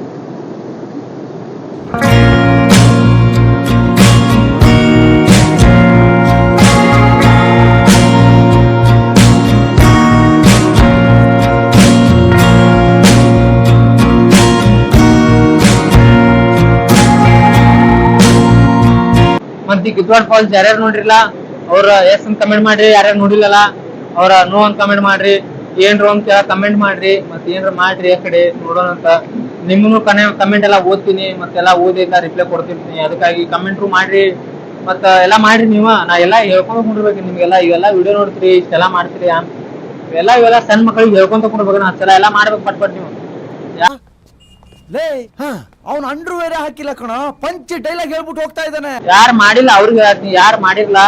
ಈ ಕಿತ್ವಾಡ್ ಫಾಲ್ಸ್ ಯಾರ್ಯಾರು ನೋಡ್ರಿಲ್ಲ? ಅವ್ರ ಎಸ್ ಅಂತ ಕಮೆಂಟ್ ಮಾಡ್ರಿ, ಯಾರ್ಯಾರು ನೋಡಿಲ್ಲಲ್ಲ ಅವ್ರ ನೋ ಅಂತ ಕಮೆಂಟ್ ಮಾಡ್ರಿ ಏನ್ರ ಅಂತ ಕಮೆಂಟ್ ಮಾಡ್ರಿ, ಮತ್ತೆ ಏನ್ರ ಮಾಡ್ರಿ ಆ ಕಡೆ ನೋಡೋಣ ಅಂತ. ನಿಮ್ಮನ್ನು ಕನೆ ಕಮೆಂಟ್ ಎಲ್ಲ ಓದ್ತೀನಿ ಮತ್ತೆಲ್ಲ ಓದಿ ಎಲ್ಲ ರಿಪ್ಲೈ ಕೊಡ್ತಿರ್ತೀನಿ. ಅದಕ್ಕಾಗಿ ಕಮೆಂಟ್ರು ಮಾಡ್ರಿ. ಮತ್ತ ಎಲ್ಲಾ ಮಾಡ್ರಿ ನೀವ. ನಾ ಎಲ್ಲಾ ಹೇಳ್ಕೊಂಡ್ ಕುಂಡಿರ್ಬೇಕು ನಿಮ್ಗೆಲ್ಲ. ಇವೆಲ್ಲ ವಿಡಿಯೋ ನೋಡ್ತೀರಿ, ಇಷ್ಟೆಲ್ಲ ಮಾಡ್ತೀರಿ. ಎಲ್ಲಾ ಇವೆಲ್ಲ ಸಣ್ಣ ಮಕ್ಕಳಿಗೆ ಹೇಳ್ಕೊಂತ ಕುಂಡಿರ್ಬೇಕು ನಾ ಎಲ್ಲ ಮಾಡ್ಬೇಕು ಪಟ್ ಪಟ್ ನೀವು. ಲೇ ಅವ್ನ ಅಂಡ್ರು ಬೇರೆ ಹಾಕಿಲ್ಲ ಕಣ. ಪಂಚ ಡೈಲಾಗ್ ಹೇಳ್ಬಿಟ್ಟು ಹೋಗ್ತಾ ಇದ್ದಾನೆ. ಯಾರು ಮಾಡಿಲ್ಲ ಅವ್ರಿಗೆ ಹೇಳ್ತೀನಿ ಯಾರು ಮಾಡಿಲ್ಲ.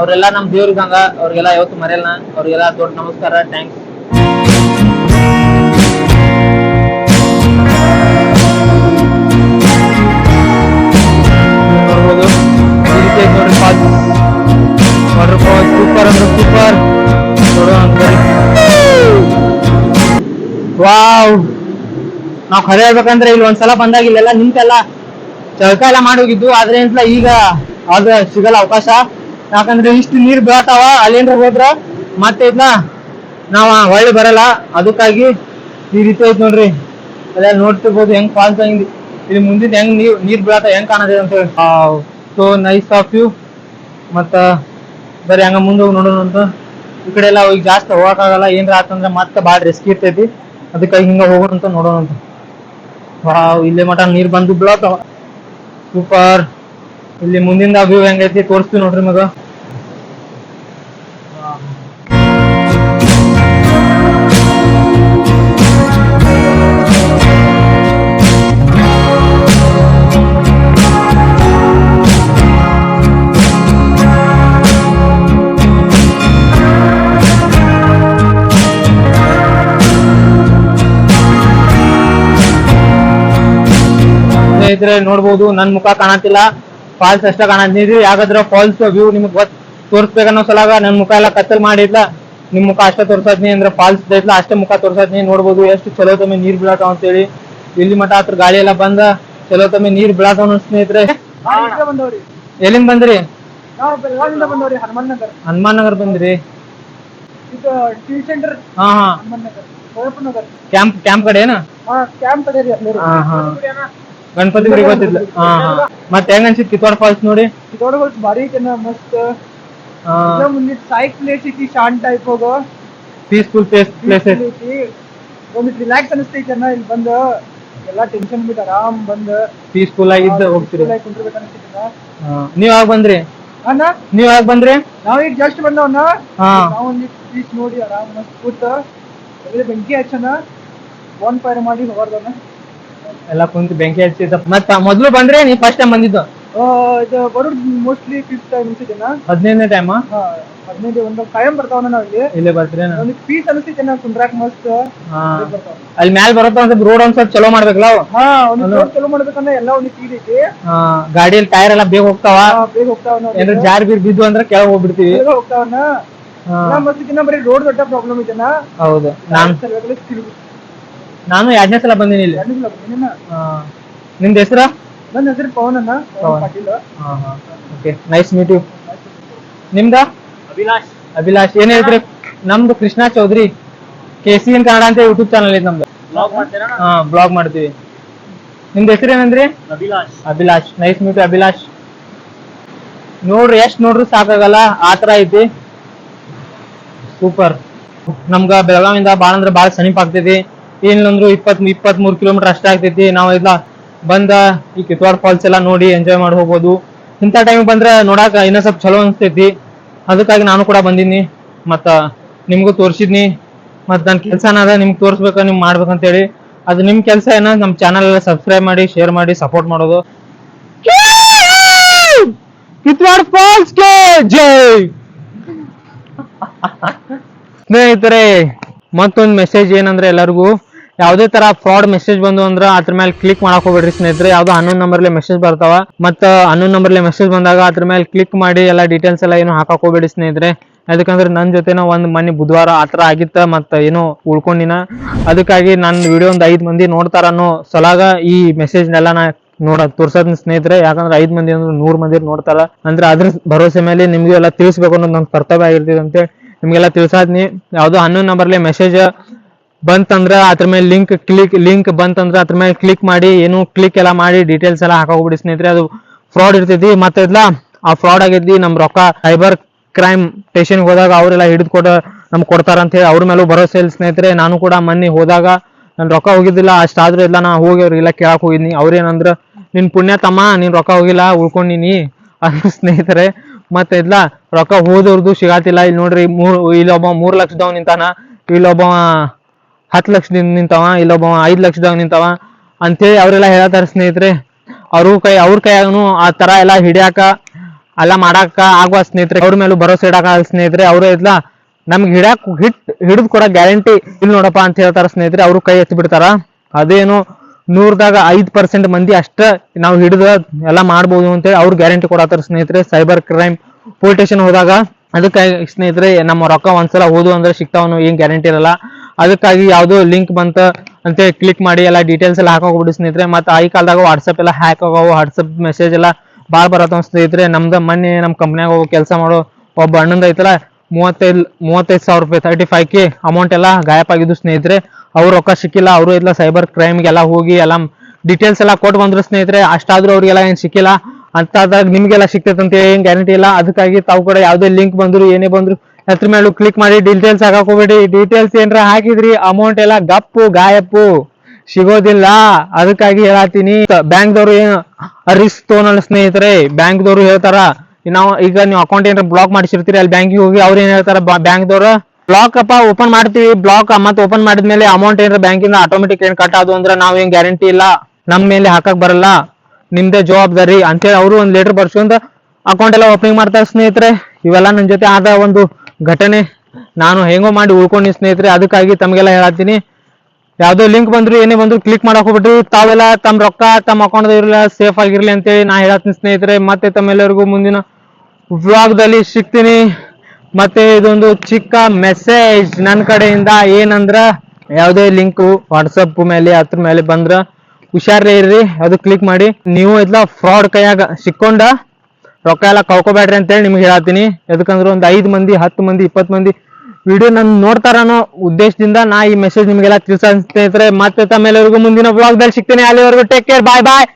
ಅವ್ರೆಲ್ಲ ನಮ್ ದೇವ್ರಿಗಂಗ ಅವ್ರಿಗೆಲ್ಲ ಯಾವತ್ತು ಮರೆಯಲ್ಲ. ಅವ್ರಿಗೆಲ್ಲ ದೊಡ್ಡ ನಮಸ್ಕಾರ ಥ್ಯಾಂಕ್ಸ್ ಸೂಪರ್ ಅಂದ್ರೆ ಸೂಪರ್ ವಾವ್ ನಾವ್ ಖರೆ ಹೇಳ್ಬೇಕಂದ್ರೆ ಇಲ್ಲಿ ಒಂದ್ಸಲ ಬಂದಾಗ ಇಲ್ಲೆಲ್ಲ ನಿಂತೆಲ್ಲ ಚೌಕ ಎಲ್ಲ ಮಾಡಿ ಹೋಗಿದ್ದು ಆದ್ರೆ ಏನ್ಸಲ ಈಗ ಅದ ಸಿಗಲ್ಲ ಅವಕಾಶ. ಯಾಕಂದ್ರೆ ಇಷ್ಟು ನೀರ್ ಬೀಳತಾವ ಅಲ್ಲಿಂದ ಹೋದ್ರ ಮತ್ತೆ ಇದ್ನ ನಾವ್ ಹೊಳ್ಳಿ ಬರಲ್ಲ. ಅದಕ್ಕಾಗಿ ಈ ರೀತಿ ಐತ್ ನೋಡ್ರಿ. ಅದೆಲ್ಲ ನೋಡ್ತಿರ್ಬೋದು ಹೆಂಗ್ ಫಾಲ್ಸ್ ಹಂಗ್ ಇಲ್ಲಿ ಮುಂದಿನ ಹೆಂಗ್ ನೀರ್ ನೀರ್ ಬೀಳತ್ತ ಹೆಂಗ್ ಕಾಣದ ಅಂತ ಹೇಳಿ. ಸೊ ನೈಸ್ ಆಫ್ ಯು ಮತ್ತ ಬರೀ ಹಂಗ ಮುಂದೆ ಹೋಗಿ ನೋಡೋಣ ಅಂತ. ಈ ಕಡೆ ಎಲ್ಲ ಹೋಗಿ ಜಾಸ್ತಿ ಹೋಗಕ್ಕಾಗಲ್ಲ ಏನ್ರ ಆತಂದ್ರೆ ಮತ್ತೆ ಭಾಳ ರಿಸ್ಕ್ ಇರ್ತೈತಿ. ಅದಕ್ಕಾಗಿ ಹಿಂಗ ಹೋಗೋಣ ಅಂತ ನೋಡೋಣ ಅಂತ. ವಾವ್ ಇಲ್ಲೇ ಮಠ ನೀರ್ ಬಂದು ಬೀಳತಾವ ಸೂಪರ್ ಇಲ್ಲಿ ಮುಂದಿಂದ ವ್ಯೂ ಹೆಂಗೈತಿ ತೋರಿಸ್ತೀವಿ ನೋಡ್ರಿ ಮಗ. ಸ್ನೇಹಿತರೆ ನೋಡ್ಬೋದು ನನ್ ಮುಖ ಕಾಣತಿಲ್ಲ ಫಾಲ್ಸ್ ಅಷ್ಟ ಕಾಣತಿದ್ರಿ ಯಾಕಂದ್ರೆ ಫಾಲ್ಸ್ ವ್ಯೂ ನಿಮ್ಗೆ ಗೊತ್ತ ತೋರಿಸ್ಬೇಕನ್ನೋ ಸಲಾಗ ನನ್ ಮುಖ ಎಲ್ಲ ಕತ್ತಲ್ ಮಾಡಿದ್ಲ. ನಿಮ್ ಮುಖ ಅಷ್ಟ ತೋರ್ಸತ್ನಿ ಅಂದ್ರೆ ಫಾಲ್ಸ್ ಐತ್ಲ ಅಷ್ಟೇ ಮುಖ ತೋರ್ಸತ್ನಿ ನೋಡ್ಬೋದು. ಎಷ್ಟು ಚಲೋ ತಮ್ಮ ನೀರ್ ಅಂತ ಅಂತೇಳಿ. ಇಲ್ಲಿ ಮಠ ಹತ್ರ ಗಾಳಿ ಎಲ್ಲ ಬಂದ. ಚಲೋ ತಮ್ಮ ನೀರ್ ಬೀಳತಾವ ಅನ್ನೋ ಸ್ನೇಹಿತರೆ. ಎಲ್ಲಿಂದ ಬಂದ್ರಿ? ಹನುಮಾನ್ ನಗರ್ ಬಂದ್ರಿ. ಹಾ ಹಾ. ಕ್ಯಾಂಪ್ ಕ್ಯಾಂಪ್ ಕಡೆ ಏನ? ಕ್ಯಾಂಪ್ ಕಡೆ ಗಣಪತಿ ಗುಡಿ ಗೊತ್ತಿಲ್ಲ. ಹಾ ಹಾ. ಮತ್ತೆ ಹೆಂಗ್ ಅನ್ಸಿತ್ ಕಿತ್ವಾಡ್ ಫಾಲ್ಸ್ ನೋಡಿ? ದೊಡ್ಡ ಭಾರಿ ಐತೆನ ಮಸ್ತ್. ಹಾ. ಇದ ಮುಂದೆ ಸಾಯಿಕ್ ಪ್ಲೇಸ್ ಐತಿ ಶಾಂತ ಟೈಪ್ ಹೋಗೋ. ಪೀಸ್ಫುಲ್ ಪ್ಲೇಸ್ ಪ್ಲೇಸ್ ಐತಿ. ಒಂದು ರಿಲ್ಯಾಕ್ಸ್ ಅನಿಸ್ತೈತೆ ಅಣ್ಣ ಇಲ್ಲಿ ಬಂದು. ಎಲ್ಲಾ ಟೆನ್ಷನ್ ಬಿಟ್ಟು ಆರಾಮ್ ಬಂದು. ಪೀಸ್ಫುಲ್ ಆಗಿದ್ದ ಹೋಗ್ತೀರಿ. ಕುಂತಿರ್ಬೇಕು ಅನಿಸ್ತೈತಿ ನೀವ್ ಯಾವಾಗ ಬಂದ್ರಿ? ಅಣ್ಣ? ನೀವ್ ಯಾವಾಗ ಬಂದ್ರಿ? ನಾವ್ ಈಗ ಜಸ್ಟ್ ಬಂದವಣ್ಣ ಹಾ. ನಾವೊಂದು ಪೀಸ್ ನೋಡಿ ಆರಾಮ್ ಮಸ್ತ್ ಕೂತ. ಬೆಂಕಿ ಹಚ್ಚನ ಒಂದ್ ಫೈರ್ ಮಾಡಿ ಹೊರದಣ್ಣ ಎಲ್ಲ ಕುಂತು ಬೆಂಕಿ ಹಚ್ಚಿದ ಮತ್ತ ಮೊದ್ಲು ಬಂದ್ರೆ ನೀ ಫಸ್ಟ್ ಟೈಮ್ ಬಂದಿದ್ದು? ಇದು ಬರೋದು ಮೋಸ್ಟ್ಲಿ ಫಿಫ್ತ್ ಟೈಮ್ ಅನ್ಸಿದ್ದೇನ ಹದಿನೈದನೇ ಟೈಮ್ ಹದಿನೈದು ಒಂದು ಕಾಯಂ ಬರ್ತಾವ ನಾವ್ ಇಲ್ಲಿ. ಇಲ್ಲೇ ಬರ್ತೀರೇನ? ಒಂದು ಪೀಸ್ ಅನಿಸ್ತೈತೆ ನಾ ಕುಂದ್ರಾಕ್ ಮಸ್ತ್? ಹಾ. ಬರ್ತಾವ. ಅಲ್ಲಿ ಮ್ಯಾಲ್ ಬರತ್ತ ಒಂದ್ ರೋಡ್ ಒಂದ್ ಸ್ವಲ್ಪ ಚಲೋ ಮಾಡ್ಬೇಕಲ್ಲ ಅವು? ಹಾ ಒಂದು ರೋಡ್ ಚಲೋ ಮಾಡ್ಬೇಕಂದ್ರೆ ಎಲ್ಲ ಒಂದು ಸ್ಪೀಡ್ ಐತಿ. ಹಾ ಗಾಡಿಯಲ್ಲಿ ಟೈರ್ ಎಲ್ಲ ಬೇಗ ಹೋಗ್ತಾವ? ಬೇಗ ಹೋಗ್ತಾವ ಏನ್ರ ಜಾರ್ ಬೀರ್ ಬಿದ್ದು ಅಂದ್ರೆ ಕೆಳಗ್ ಹೋಗ್ಬಿಡ್ತೀವಿ. ಬೇಗ ಹೋಗ್ತಾವಣ್ಣ ಹಾ. ಎಲ್ಲ ಮಸ್ತ್ ಇನ್ನ ಬರೀ ರೋಡ್ ದೊಡ್ಡ ಪ್ರಾಬ್ಲಮ್ ಐತೆನ? ಹೌದು. ನಾನ್ ನಾನು ಎರಡನೇ ಸಲ ಬಂದೀನಿ ಇಲ್ಲಿ. ಹಾ ನಿಮ್ದ ಹೆಸರ? ನನ್ನ ಹೆಸರು ಪವನ್ ಅಣ್ಣ. ಪವನ್ ಪವನ್. ಪಾಟೀಲ್. ಹಾ ಹಾ. ಓಕೆ ನೈಸ್ ಮೀಟ್ ಯು ನಿಮ್ದ? ಅಭಿಲಾಷ್. ಅಭಿಲಾಷ್ ಏನ್ ಹೇಳ್ತೀರಿ? ನಮ್ದು Krishna Chaudhary K C in Kannada ಅಂತ ಯೂಟ್ಯೂಬ್ ಚಾನಲ್ ಇದೆ ನಮ್ದು. ಹಾ ಬ್ಲಾಗ್ ಮಾಡ್ತೀವಿ. ನಿಮ್ದು ಹೆಸರು ಏನಂದ್ರಿ? Abhilash. Abhilash nice meet Abhilash. ನೋಡ್ರಿ ಎಷ್ಟ್ ನೋಡ್ರಿ ಸಾಕಾಗಲ್ಲ ಆತರ ತರ ಐತಿ. ಸೂಪರ್. ನಮ್ಗ ಬೆಳಗಾವಿಂದ ಬಾಳ ಅಂದ್ರ ಬಾಳ ಸಮೀಪ ಆಗ್ತೈತಿ. ಏನಿಲ್ಲಂದ್ರು ಇಪ್ಪತ್ ಇಪ್ಪತ್ತ್ ಮೂರ್ ಕಿಲೋಮೀಟರ್ ಅಷ್ಟೇ ಆಗ್ತೈತಿ. ನಾವು ಇಲ್ಲ ಬಂದ ಈ ಕಿತ್ವಾಡ್ ಫಾಲ್ಸ್ ಎಲ್ಲ ನೋಡಿ ಎಂಜಾಯ್ ಮಾಡಿ ಹೋಗ್ಬೋದು. ಇಂಥ ಟೈಮ್ ಬಂದ್ರೆ ನೋಡಾಕ ಇನ್ನೂ ಸ್ವಲ್ಪ ಚಲೋ ಅನ್ಸ್ತೈತಿ. ಅದಕ್ಕಾಗಿ ನಾನು ಕೂಡ ಬಂದಿನಿ. ಮತ್ತ ನಿಮ್ಗೂ ತೋರ್ಸಿದ್ನಿ. ಮತ್ ನನ್ನ ಕೆಲಸ ಅದ ನಿಮ್ಗೆ ತೋರಿಸ್ಬೇಕು, ನಿಮ್ಗೆ ಮಾಡ್ಬೇಕಂತೇಳಿ. ಅದು ನಿಮ್ಮ ಕೆಲಸ ಏನ ನಮ್ಮ ಚಾನಲ್ ಎಲ್ಲ ಸಬ್ಸ್ಕ್ರೈಬ್ ಮಾಡಿ ಶೇರ್ ಮಾಡಿ ಸಪೋರ್ಟ್ ಮಾಡೋದು. ಕಿತ್ವಾಡ್ ಫಾಲ್ಸ್ಗೆ ಜೈ! ಸ್ನೇಹಿತರೆ, ಮತ್ತೊಂದು ಮೆಸೇಜ್ ಏನಂದ್ರೆ ಎಲ್ಲರಿಗೂ. ಯಾವುದೇ ತರ ಫ್ರಾಡ್ ಮೆಸೇಜ್ ಬಂದು ಅಂದ್ರೆ ಅದ್ರ ಮೇಲೆ ಕ್ಲಿಕ್ ಮಾಡಕ್ ಹೋಗ್ಬೇಡ್ರಿ ಸ್ನೇಹಿತರೆ. ಯಾವ್ದೋ ಹನ್ನೊಂದು ನಂಬರ್ಲೆ ಮೆಸೇಜ್ ಬರ್ತಾವ. ಮತ್ತ ಹನ್ನೊಂದು ನಂಬರ್ಲೆ ಮೆಸೇಜ್ ಬಂದಾಗ ಅದ್ರ ಮೇಲೆ ಕ್ಲಿಕ್ ಮಾಡಿ ಎಲ್ಲ ಡೀಟೇಲ್ಸ್ ಎಲ್ಲ ಏನು ಹಾಕಕ್ ಹೋಗ್ಬೇಡಿ ಸ್ನೇಹಿತರೆ. ಯಾಕಂದ್ರೆ ನನ್ನ ಜೊತೆನೋ ಒಂದ್ ಮನೆ ಬುಧವಾರ ಆತರ ಆಗಿತ್ತ ಮತ್ತ ಏನೋ ಉಳ್ಕೊಂಡಿನ. ಅದಕ್ಕಾಗಿ ನನ್ನ ವಿಡಿಯೋ ಒಂದ್ ಐದ್ ಮಂದಿ ನೋಡ್ತಾರ ಅನ್ನೋ ಸಲಾಗ ಈ ಮೆಸೇಜ್ನೆಲ್ಲ ನಾ ನೋಡ ತೋರ್ಸೋದ್ ಸ್ನೇಹಿತರೆ. ಯಾಕಂದ್ರೆ ಐದ್ ಮಂದಿ ಅಂದ್ರೆ ನೂರ್ ಮಂದಿ ನೋಡ್ತಾರ. ಅಂದ್ರೆ ಅದ್ರ ಭರೋಸೆ ಮೇಲೆ ನಿಮ್ಗೆ ಎಲ್ಲ ತಿಳಿಸ್ಬೇಕು ಅನ್ನೋದು ನನ್ನ ಕರ್ತವ್ಯ ಆಗಿರ್ತದೆ ನಿಮ್ಗೆಲ್ಲ ತಿಳಿಸಾದ್ನಿ. ಯಾವ್ದೋ ಹನ್ನೊಂದು ನಂಬರ್ಲೆ ಮೆಸೇಜ್ ಬಂತಂದ್ರ ಅದ್ರ ಮೇಲೆ ಲಿಂಕ್ ಕ್ಲಿಕ್ ಲಿಂಕ್ ಬಂತಂದ್ರ ಅದ್ರ ಮೇಲೆ ಕ್ಲಿಕ್ ಮಾಡಿ, ಏನು ಕ್ಲಿಕ್ ಎಲ್ಲ ಮಾಡಿ ಡೀಟೇಲ್ಸ್ ಎಲ್ಲ ಹಾಕೋಗ್ಬಿಡಿ ಸ್ನೇಹಿತರೆ, ಅದು ಫ್ರಾಡ್ ಇರ್ತೈತಿ. ಮತ್ತೆ ಇದ್ಲಾ, ಆ ಫ್ರಾಡ್ ಆಗೈತಿ ನಮ್ ರೊಕ್ಕ ಸೈಬರ್ ಕ್ರೈಮ್ ಸ್ಟೇಷನ್ಗೆ ಹೋದಾಗ ಅವರೆಲ್ಲ ಹಿಡಿದು ಕೊಡ, ನಮ್ಗೆ ಕೊಡ್ತಾರಂತ ಹೇಳಿ ಅವ್ರ ಮೇಲೂ ಭರೋಸೆ ಇಲ್ಲ ಸ್ನೇಹಿತರೆ. ನಾನು ಕೂಡ ಮನ್ನಿ ಹೋದಾಗ ನನ್ ರೊಕ್ಕ ಹೋಗಿದ್ದಿಲ್ಲ, ಅಷ್ಟಾದ್ರೂ ಇಲ್ಲ ನಾ ಹೋಗಿ ಅವ್ರಿಗೆಲ್ಲ ಕೇಳಕ್ ಹೋಗಿದ್ನಿ. ಅವ್ರೇನಂದ್ರ, ನಿನ್ ಪುಣ್ಯ ತಮ್ಮ, ನೀನ್ ರೊಕ್ಕ ಹೋಗಿಲ್ಲ, ಉಳ್ಕೊಂಡಿನಿ. <laughs> ಅಂದ್ರೆ ಸ್ನೇಹಿತರೆ, ಮತ್ತೆ ಇದ್ಲ, ರೊಕ್ಕ ಹೋದವ್ರದ್ದು ಸಿಗಾತಿಲ್ಲ. ಇಲ್ಲಿ ನೋಡ್ರಿ, ಮೂರ್, ಇಲ್ಲೊಬ್ಬ ಮೂರ್ ಲಕ್ಷದವ್ ನಿಂತಾನ ಇಲ್ಲೊಬ್ಬ ಹತ್ತು ಲಕ್ಷದಿಂದ ನಿಂತವ ಇಲ್ಲೊಬ್ಬ ಐದ್ ಲಕ್ಷದಾಗ ನಿಂತಾವ ಅಂತೇಳಿ ಅವರೆಲ್ಲ ಹೇಳತಾರ ಸ್ನೇಹಿತರೆ. ಅವ್ರು ಕೈ, ಅವ್ರ ಕೈಯಾಗನು ಆ ತರ ಎಲ್ಲ ಹಿಡಿಯಾಕ, ಎಲ್ಲ ಮಾಡಾಕ ಆಗುವ ಸ್ನೇಹಿತರೆ. ಅವ್ರ ಮೇಲೂ ಭರೋಸೆ ಇಡಾಕ ಸ್ನೇಹಿತರೆ. ಅವ್ರು ಇದ್ಲ ನಮ್ಗೆ ಹಿಡ್ಯಾಕ್ ಹಿಟ್, ಹಿಡಿದು ಕೊಡ ಗ್ಯಾರಂಟಿ ಇಲ್ಲಿ ನೋಡಪ್ಪ ಅಂತ ಹೇಳ್ತಾರ ಸ್ನೇಹಿತರೆ. ಅವರು ಕೈ ಎತ್ತಿ ಬಿಡ್ತಾರ. ಅದೇನು ನೂರದಾಗ ಐದ್ ಪರ್ಸೆಂಟ್ ಮಂದಿ ಅಷ್ಟ ನಾವು ಹಿಡಿದ ಎಲ್ಲ ಮಾಡ್ಬೋದು ಅಂತೇಳಿ ಅವ್ರು ಗ್ಯಾರಂಟಿ ಕೊಡತ್ತಾರ ಸ್ನೇಹಿತರೆ. ಸೈಬರ್ ಕ್ರೈಮ್ ಪೊಲೀಸ್ ಸ್ಟೇಷನ್ ಹೋದಾಗ, ಅದಕ್ಕೆ ಸ್ನೇಹಿತರೆ, ನಮ್ಮ ರೊಕ್ಕ ಒಂದ್ಸಲ ಹೋದು ಅಂದ್ರೆ ಸಿಗ್ತಾವನು, ಏನ್ ಗ್ಯಾರಂಟಿ ಇರಲ್ಲ. ಅದಕ್ಕಾಗಿ ಯಾವುದೋ ಲಿಂಕ್ ಬಂತ ಅಂತ ಕ್ಲಿಕ್ ಮಾಡಿ, ಎಲ್ಲ ಡೀಟೇಲ್ಸ್ ಎಲ್ಲ ಹಾಕೋಗ್ಬಿಡಿ ಸ್ನೇಹಿತರೆ. ಮತ್ತೆ ಈ ಕಾಲದಾಗ ವಾಟ್ಸಪ್ ಎಲ್ಲ ಹ್ಯಾಕ್ ಆಗೋ ವಾಟ್ಸಪ್ ಮೆಸೇಜ್ ಎಲ್ಲ ಭಾಳ ಬರತ್ತವ ಸ್ನೇಹಿತರೆ. ನಮ್ದು ಮೊನ್ನೆ ನಮ್ಮ ಕಂಪ್ನಿಯಾಗ ಹೋಗೋ ಕೆಲಸ ಮಾಡೋ ಒಬ್ಬ ಅಣ್ಣಂದ ಐತಲ್ಲ, ಮೂವತ್ತೈದು ಮೂವತ್ತೈದು ಸಾವಿರ ರೂಪಾಯಿ ತರ್ಟಿ ಫೈವ್ ಕೆ ಅಮೌಂಟ್ ಎಲ್ಲ ಗಾಯಪಾಗಿದ್ದು ಸ್ನೇಹಿತರೆ. ಅವ್ರು ರೊಕ್ಕ ಸಿಕ್ಕಿಲ್ಲ, ಅವರು ಇಲ್ಲ ಸೈಬರ್ ಕ್ರೈಮ್ಗೆಲ್ಲ ಹೋಗಿ ಎಲ್ಲ ಡೀಟೇಲ್ಸ್ ಎಲ್ಲ ಕೊಟ್ಟು ಬಂದ್ರು ಸ್ನೇಹಿತರೆ. ಅಷ್ಟಾದರೂ ಅವ್ರಿಗೆಲ್ಲ ಏನು ಸಿಕ್ಕಿಲ್ಲ, ಅಂತಾದಾಗ ನಿಮಗೆಲ್ಲ ಸಿಕ್ತೈತೆ ಅಂತ ಏನು ಗ್ಯಾರಂಟಿ ಇಲ್ಲ. ಅದಕ್ಕಾಗಿ ತಾವು ಕೂಡ ಯಾವುದೇ ಲಿಂಕ್ ಬಂದ್ರು, ಏನೇ ಬಂದ್ರು ಅದ್ರ ಮೇಲೂ ಕ್ಲಿಕ್ ಮಾಡಿ ಡೀಟೇಲ್ಸ್ ಹಾಕಕ್ ಹೋಗ್ಬೇಡಿ. ಡೀಟೇಲ್ಸ್ ಏನ್ರ ಹಾಕಿದ್ರಿ ಅಮೌಂಟ್ ಎಲ್ಲ ಗಪ್ಪು, ಗಾಯಪ್ಪು. ಸಿಗೋದಿಲ್ಲ. ಅದಕ್ಕಾಗಿ ಹೇಳತ್ತೀನಿ ಬ್ಯಾಂಕ್ದವ್ರು ಏನು ರಿಸ್ಕ್ ತಗೊಳಲ್ಲ ಸ್ನೇಹಿತರೆ, ಬ್ಯಾಂಕ್ದವ್ರು ಹೇಳ್ತಾರ, ನಾವು ಈಗ ನೀವು ಅಕೌಂಟ್ ಏನಾರ ಬ್ಲಾಕ್ ಮಾಡಿಸಿರ್ತೀರಿ, ಅಲ್ಲಿ ಬ್ಯಾಂಕಿಗೆ ಹೋಗಿ ಅವ್ರು ಏನ್ ಹೇಳ್ತಾರ ಬ್ಯಾಂಕ್ದವ್ರು ಬ್ಲಾಕ್ ಅಪ್ಪ ಓಪನ್ ಮಾಡ್ತೀವಿ ಬ್ಲಾಕ್ ಮತ್ತೆ ಓಪನ್ ಮಾಡಿದ್ಮೇಲೆ ಅಮೌಂಟ್ ಏನಾರ ಬ್ಯಾಂಕಿಂದ ಆಟೋಮೆಟಿಕ್ ಏನ್ ಕಟ್ ಆದು ಅಂದ್ರೆ ನಾವ್ ಏನ್ ಗ್ಯಾರಂಟಿ ಇಲ್ಲ. ನಮ್ ಮೇಲೆ ಹಾಕಕ್ ಬರಲ್ಲ. ನಿಮ್ದೇ ಜವಾಬ್ದಾರಿ. ಅಂತೇಳಿ ಅವರು ಒಂದ್ ಲೆಟರ್ ಬರ್ಸ್ಕೊಂಡ್ ಅಕೌಂಟ್ ಎಲ್ಲ ಓಪನಿಂಗ್ ಮಾಡ್ತಾರೆ ಸ್ನೇಹಿತರೆ. ಇವೆಲ್ಲ ನನ್ನ ಜೊತೆ ಆದ ಒಂದು ಘಟನೆ ನಾನು ಹೆಂಗೋ ಮಾಡಿ ಉಳ್ಕೊಂಡಿ ಸ್ನೇಹಿತರೆ, ಅದಕ್ಕಾಗಿ ತಮಗೆಲ್ಲ ಹೇಳತ್ತೀನಿ. ಯಾವುದೋ ಲಿಂಕ್ ಬಂದ್ರು, ಏನೇ ಬಂದ್ರು ಕ್ಲಿಕ್ ಮಾಡಕ್ ಹೋಗ್ಬಿಟ್ರಿ. ತಾವೆಲ್ಲ ತಮ್ಮ ರೊಕ್ಕ ತಮ್ಮ ಅಕೌಂಟ್ ಇರಲಿಲ್ಲ ಸೇಫ್ ಆಗಿರ್ಲಿ ಅಂತೇಳಿ ನಾ ಹೇಳತ್ತೀನಿ ಸ್ನೇಹಿತರೆ. ಮತ್ತೆ ತಮ್ಮೆಲ್ಲರಿಗೂ ಮುಂದಿನ ವ್ಲಾಗ್ದಲ್ಲಿ ಸಿಗ್ತೀನಿ. ಮತ್ತೆ ಇದೊಂದು ಚಿಕ್ಕ ಮೆಸೇಜ್ ನನ್ನ ಕಡೆಯಿಂದ. ಏನಂದ್ರ, ಯಾವುದೇ ಲಿಂಕ್ ವಾಟ್ಸಪ್ ಮೇಲೆ, ಅದ್ರ ಮೇಲೆ ಬಂದ್ರ ಹುಷಾರೇ ಇರ್ರಿ. ಅದು ಕ್ಲಿಕ್ ಮಾಡಿ. ನೀವು ಇದ್ಲ ಫ್ರಾಡ್ ಕೈಯಾಗ ಸಿಕ್ಕೊಂಡ ರೊಕ್ಕ ಎಲ್ಲ ಕಳ್ಕೊಬೇಡ್ರಿ ಅಂತೇಳಿ ನಿಮ್ಗೆ ಹೇಳತ್ತೀನಿ ಯಾಕಂದ್ರೆ ಒಂದು ಐದು ಮಂದಿ, ಹತ್ತು ಮಂದಿ, ಇಪ್ಪತ್ತು ಮಂದಿ ವಿಡಿಯೋ ನನ್ ನೋಡ್ತಾರ ಅನ್ನೋ ಉದ್ದೇಶದಿಂದ ನಾ ಈ ಮೆಸೇಜ್ ನಿಮಗೆಲ್ಲ ತಿಳಿಸ ಸ್ನೇಹಿತರೆ ಮತ್ತೆ ತಮ್ಮೆಲ್ಲರಿಗೂ ಮುಂದಿನ ಬ್ಲಾಗ್ ಸಿಗ್ತೀನಿ. ಅಲ್ಲಿವರೆಗೂ ಟೇಕ್ ಕೇರ್ ಬಾಯ್ ಬಾಯ್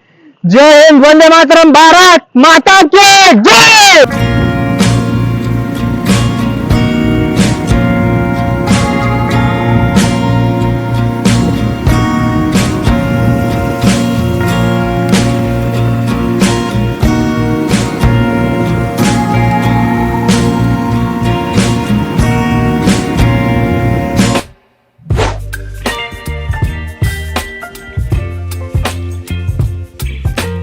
ಜೈ ಹಿಂದ್, ವಂದೇ ಮಾತರಂ, ಭಾರತ್ ಮಾತಾ ಜೈ!